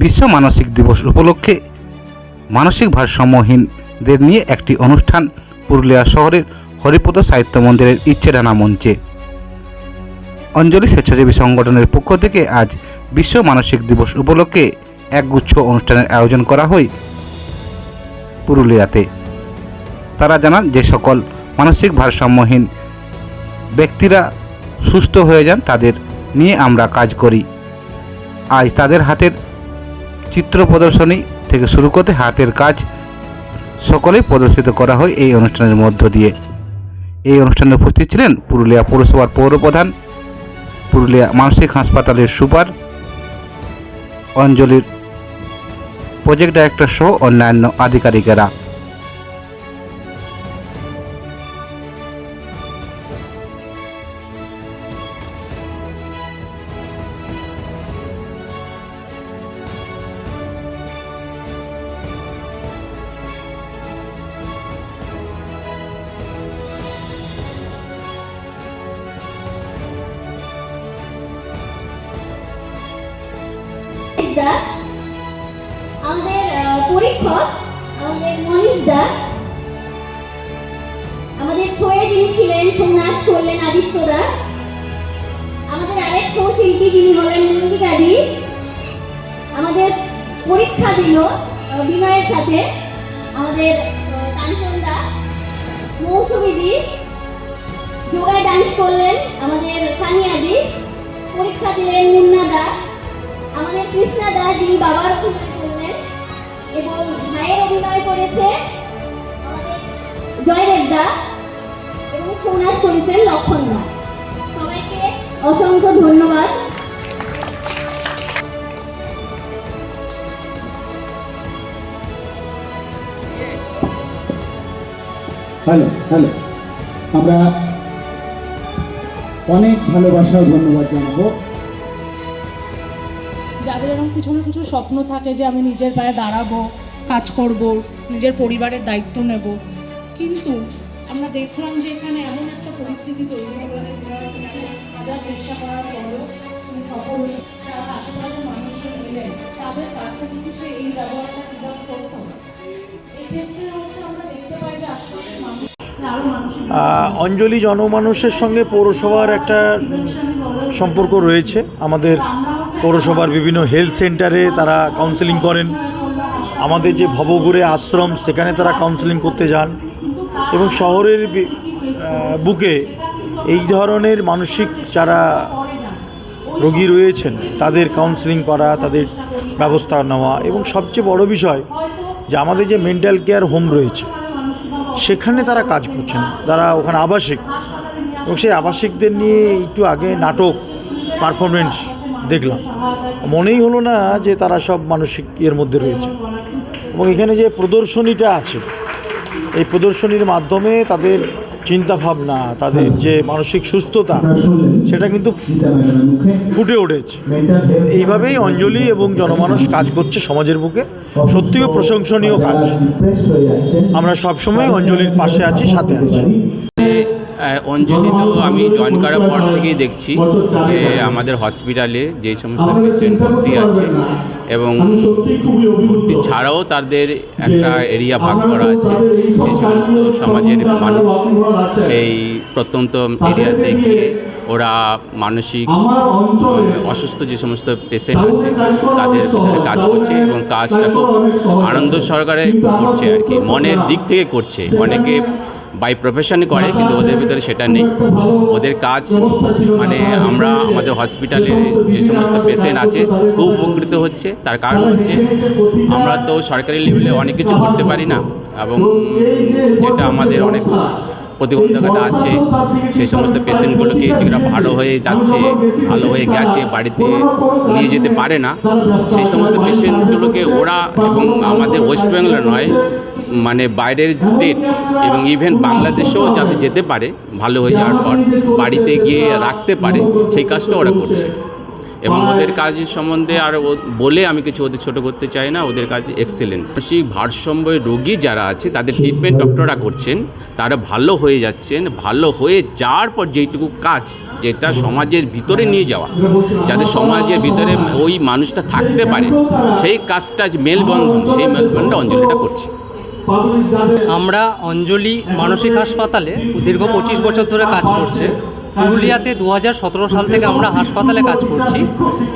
বিশ্ব মানসিক দিবস উপলক্ষে মানসিক ভারসাম্যহীনদের নিয়ে একটি অনুষ্ঠান পুরুলিয়া শহরের হরিপদ সাহিত্য মন্দিরের ইচ্ছেডানা মঞ্চে। অঞ্জলি স্বেচ্ছাসেবী সংগঠনের পক্ষ থেকে আজ বিশ্ব মানসিক দিবস উপলক্ষে একগুচ্ছ অনুষ্ঠানের আয়োজন করা হয় পুরুলিয়াতে। তারা জানান যে সকল মানসিক ভারসাম্যহীন ব্যক্তিরা সুস্থ হয়ে যান, তাদের নিয়ে আমরা কাজ করি। আজ তাদের হাতের চিত্র প্রদর্শনী থেকে শুরু করতে হাতের কাজ সকলেই প্রদর্শিত করা হয় এই অনুষ্ঠানের মধ্য দিয়ে। এই অনুষ্ঠানে উপস্থিত ছিলেন পুরুলিয়া পৌরসভার পৌরপ্রধান, পুরুলিয়া মানসিক হাসপাতালের সুপার, অঞ্জলির প্রজেক্ট ডাইরেক্টর সহ অন্যান্য আধিকারিকেরা। আমাদের পরীক্ষক, আমাদের মনীষ দা, আমাদের ছয়ে যিনি ছিলেন ছৌ নাচ করলেন আদিত্য দা, আমাদের আরেক ছৌ শিল্পী যিনি হলেন মল্লিকা আমাদের পরীক্ষা দিল বিনয়ের সাথে, আমাদের কাঞ্চন দা, মৌসুমী দি যোগায় ডান্স করলেন আমাদের সানিয়া দি, পরীক্ষা দিলেন মুন্না দা, আমাদের কৃষ্ণা দা যিনি বাবার এবং ভাইয়ের অভিনয় করেছে এবং করেছেন লক্ষণ দা সবাইকে অসংখ্য ধন্যবাদ। Hello hello. আমরা অনেক ভালোবাসা ধন্যবাদ জানাব। যাদের এরকম কিছু না কিছু স্বপ্ন থাকে যে আমি নিজের পায়ে দাঁড়াবো কাজ করব নিজের পরিবারের দায়িত্ব নেব। কিন্তু আমরা দেখলাম যে এখানে এমন একটা পরিস্থিতি তৈরি চেষ্টা করার সফল আশেপাশের মানুষজন মিলে তাদের কাছ থেকে কিছু এই ব্যবহারটা করতো? এক্ষেত্রে হচ্ছে আমরা দেখতে পাই যে মানুষ আহ, অঞ্জলি জনমানুষের সঙ্গে পৌরসভার একটা সম্পর্ক রয়েছে। আমাদের পৌরসভার বিভিন্ন হেলথ সেন্টারে তারা কাউন্সেলিং করেন। আমাদের যে ভবঘুরে আশ্রম, সেখানে তারা কাউন্সেলিং করতে যান এবং শহরের বুকে এই ধরনের মানসিক যারা রোগী রয়েছেন, তাদের কাউন্সেলিং করা, তাদের ব্যবস্থা নেওয়া এবং সবচেয়ে বড় বিষয় যে আমাদের যে মেন্টাল কেয়ার হোম রয়েছে, সেখানে তারা কাজ করছেন। তারা ওখানে আবাসিক এবং সেই আবাসিকদের নিয়ে একটু আগে নাটক পারফরমেন্স দেখলাম। মনেই হলো না যে তারা সব মানসিক ইয়ের মধ্যে রয়েছে। এবং এখানে যে প্রদর্শনীটা আছে, এই প্রদর্শনীর মাধ্যমে তাদের চিন্তাভাবনা, তাদের যে মানসিক সুস্থতা, সেটা কিন্তু ফুটে উঠেছে। এইভাবেই অঞ্জলি এবং জনমানুষ কাজ করছে সমাজের বুকে। সত্যিও প্রশংসনীয় কাজ। আমরা সবসময় অঞ্জলির পাশে আছি, সাথে আছি। অঞ্জলি তো আমি জয়েন করার পর থেকেই দেখছি যে আমাদের হসপিটালে যে সমস্ত পেশেন্ট ভর্তি আছে এবং ভর্তি ছাড়াও তাদের একটা এরিয়া ভাগ করা আছে। সেই সমস্ত সমাজের মানুষ সেই প্রত্যন্ত এরিয়াতে গিয়ে ওরা মানসিক অসুস্থ যে সমস্ত পেশেন্ট আছে তাদের ভিতরে কাজ করছে এবং কাজটা খুব আনন্দ সহকারে করছে আর কি। মনের দিক থেকে করছে। অনেকে বাই প্রফেশনে করে, কিন্তু ওদের ভিতরে সেটা নেই। ওদের কাজ মানে আমরা আমাদের হসপিটালে যে সমস্ত পেশেন্ট আছে, খুব উপকৃত হচ্ছে। তার কারণ হচ্ছে, আমরা তো সরকারি লেভেলে অনেক কিছু করতে পারি না। এবং যেটা আমাদের অনেক প্রতিবন্ধকতা আছে, সেই সমস্ত পেশেন্টগুলোকে যেটা ভালো হয়ে যাচ্ছে, ভালো হয়ে গেছে, বাড়িতে নিয়ে যেতে পারে না, সেই সমস্ত পেশেন্টগুলোকে ওরা এবং আমাদের ওয়েস্ট বেঙ্গল নয় মানে বাইরের স্টেট এবং ইভেন বাংলাদেশেও যাতে যেতে পারে, ভালো হয়ে যাওয়ার পর বাড়িতে গিয়ে রাখতে পারে, সেই কাজটা ওরা করছে। এবং ওদের কাজ সম্বন্ধে আর বলে আমি কিছু ওদের ছোট করতে চাই না, ওদের কাজ এক্সেলেন্ট সেই ভারসাম্য রোগী যারা আছে, তাদের ট্রিটমেন্ট ডক্টররা করছেন, তারা ভালো হয়ে যাচ্ছেন, ভালো হয়ে যাওয়ার পর যেইটুকু কাজ, যেটা সমাজের ভিতরে নিয়ে যাওয়া, যাতে সমাজের ভিতরে ওই মানুষটা থাকতে পারে, সেই কাজটা মেলবন্ধন, সেই মেলবন্ধনটা অঞ্জলিটা করছে। আমরা অঞ্জলি মানসিক হাসপাতালে দীর্ঘ পঁচিশ বছর ধরে কাজ করছে। পুরুলিয়াতে দু হাজার সতেরো সাল থেকে আমরা হাসপাতালে কাজ করছি।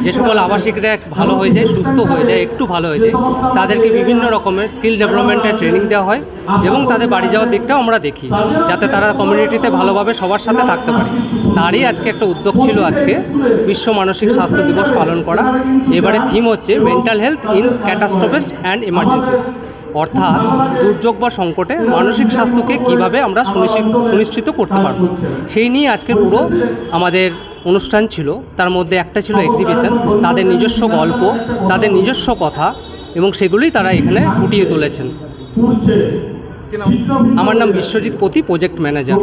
যে সকল আবাসিকরা ভালো হয়ে যায়, সুস্থ হয়ে যায়, একটু ভালো হয়ে যায়, তাদেরকে বিভিন্ন রকমের স্কিল ডেভেলপমেন্টের ট্রেনিং দেওয়া হয় এবং তাদের বাড়ি যাওয়ার দিকটাও আমরা দেখি, যাতে তারা কমিউনিটিতে ভালোভাবে সবার সাথে থাকতে পারে। তারই আজকে একটা উদ্যোগ ছিল আজকে, বিশ্ব মানসিক স্বাস্থ্য দিবস পালন করা। এবারে থিম হচ্ছে mental health in catastrophes and emergencies অর্থাৎ দুর্যোগ বা সংকটে মানসিক স্বাস্থ্যকে কীভাবে আমরা সুনিশ্চিত করতে পারব? সেই নিয়ে আজকের পুরো আমাদের অনুষ্ঠান ছিল। তার মধ্যে একটা ছিল এক্সিবিশন তাদের নিজস্ব গল্প তাদের নিজস্ব কথা এবং সেগুলোই তারা এখানে ফুটিয়ে তুলেছেন। আমার নাম বিশ্বজিৎ পতি প্রজেক্ট ম্যানেজার